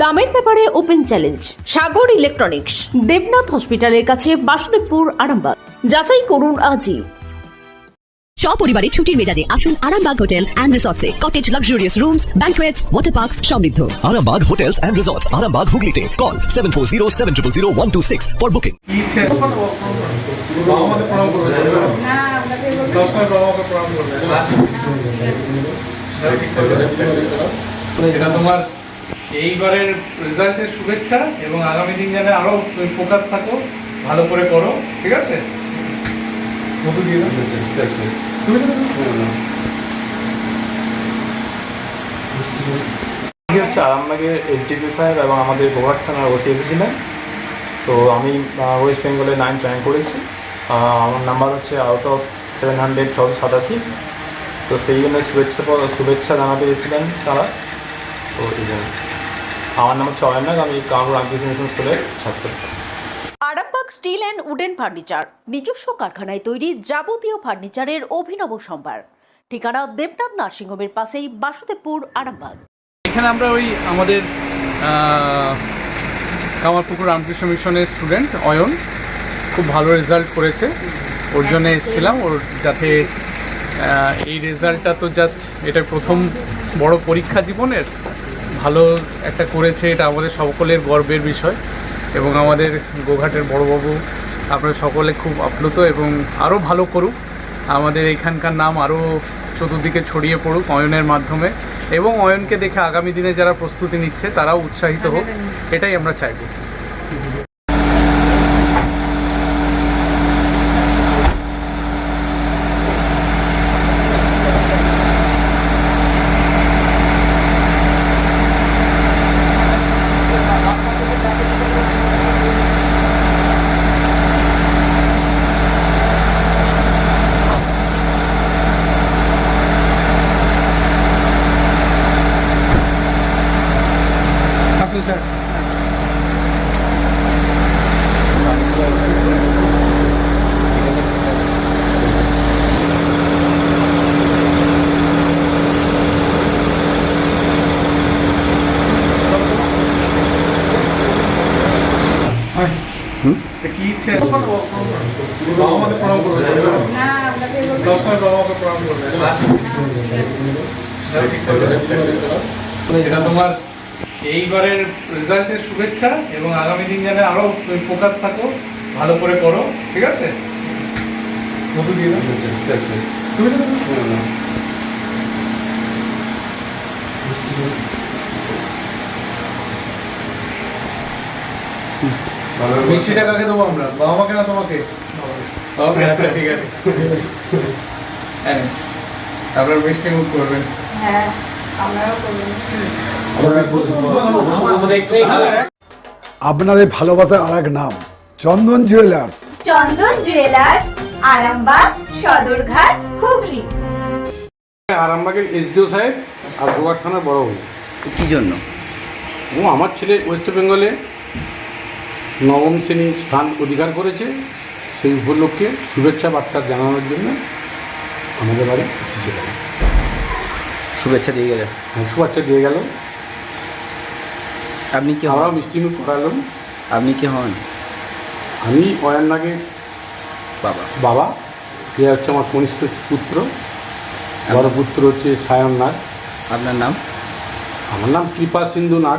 দামের ব্যাপারে open challenge Sagar electronics Debnath হসপিটালের কাছে বাসুদেবপুর আরামবাগ। যাচাই করুন আজই। সপরিবারে ছুটির মেজাজে আসুন Arambagh hotel and রিসর্টসে। Cottage luxurious rooms banquets water parks সমৃদ্ধ। Arambag Hotels and Resorts, Arambag Hooghly Call 740 for booking. কি ইচ্ছে বাবা মাকে প্রণাম করবে সবসময় বাবা মাকে প্রণাম করবে এটা তোমার এইবারের রেজাল্টের শুভেচ্ছা এবং আগামী দিন যেন আরও ফোকাস থাকো, ভালো করে করো, ঠিক আছে? হচ্ছে আরামবাগের এসডিপি সাহেব এবং আমাদের গোঘাট থানার ওসি এসেছিলেন তো আমি ওয়েস্ট বেঙ্গলে নাইন র্যাঙ্ক করেছি। আমার নাম্বার হচ্ছে আউট অফ সেভেন হান্ড্রেড ছশো সাতাশি। তো সেই জন্য শুভেচ্ছা শুভেচ্ছা জানাতে এসেছিলেন তারা। তো এই জন্য আমার নাম হচ্ছে অয়নাগ আমি কামরুল রামকৃষ্ণ মিশন স্কুলের ছাত্র। Arambag steel and wooden furniture নিজস্ব কারখানায় তৈরি যাবতীয় ফার্নিচারের অভিনব সম্ভার। ঠিকানা দেবনাথ নার্সিংহোমের পাশেই বাসুদেবপুর আরামবাগ। এখানে আমরা ওই আমাদের কামারপুকুর রামকৃষ্ণ মিশনের স্টুডেন্ট অয়ন। খুব ভালো রেজাল্ট করেছে। ওর জন্য এসেছিলাম। ওর যাতে এই রেজাল্টটা তো জাস্ট এটা প্রথম বড় পরীক্ষা জীবনের। ভালো একটা করেছে এটা আমাদের সকলের গর্বের বিষয় এবং আমাদের গোঘাটের বড়বাবু আপনারা সকলে খুব আপ্লুত এবং আরও ভালো করুক। আমাদের এখানকার নাম আরও চতুর্দিকে ছড়িয়ে পড়ুক অয়নের মাধ্যমে এবং অয়নকে দেখে আগামী দিনে যারা প্রস্তুতি নিচ্ছে তারাও উৎসাহিত হোক এটাই আমরা চাইব। সবসময় বাবা মাকে প্রণাম করবে এটা তোমার এইবারের রেজাল্টের শুভেচ্ছা এবং আগামী দিন যেন আরও ফোকাস থাকো, ভালো করে করো ঠিক আছে? মিষ্টিটা কাকে দেবো আমরা? বাবা মাকে না তোমাকে? ওকে আচ্ছা ঠিক আছে। হ্যাঁ আপনার মিষ্টি মুখ করবেন। হ্যাঁ আমরাও করব। আপনাদের ভালোবাসার আর এক নাম চন্দন জুয়েলার্স চন্দন জুয়েলার্স আরামবাগ সদরঘাট হুগলি। আরামবাগের এসডিও সাহেব আর গোয়ার থানার বড় বাবু কি জন্য? ও আমার ছেলে ওয়েস্ট বেঙ্গলে নবম শ্রেণি স্থান অধিকার করেছে সেই উপলক্ষে শুভেচ্ছা বার্তা জানানোর জন্য আমাদের বাড়ি এসেছিল। শুভেচ্ছা দিয়ে গেলে হ্যাঁ, শুভেচ্ছা দিয়ে গেল। আপনি কি হন? মিষ্টি মিষ্টিমুখ করালাম। আপনি কি হন? আমি অয়ান নাগের বাবা। বাবা কে হচ্ছে আমার কনিষ্ঠ পুত্র। বড় পুত্র হচ্ছে সায়ন নাগ। আপনার নাম? আমার নাম কৃপা সিন্ধু নাগ।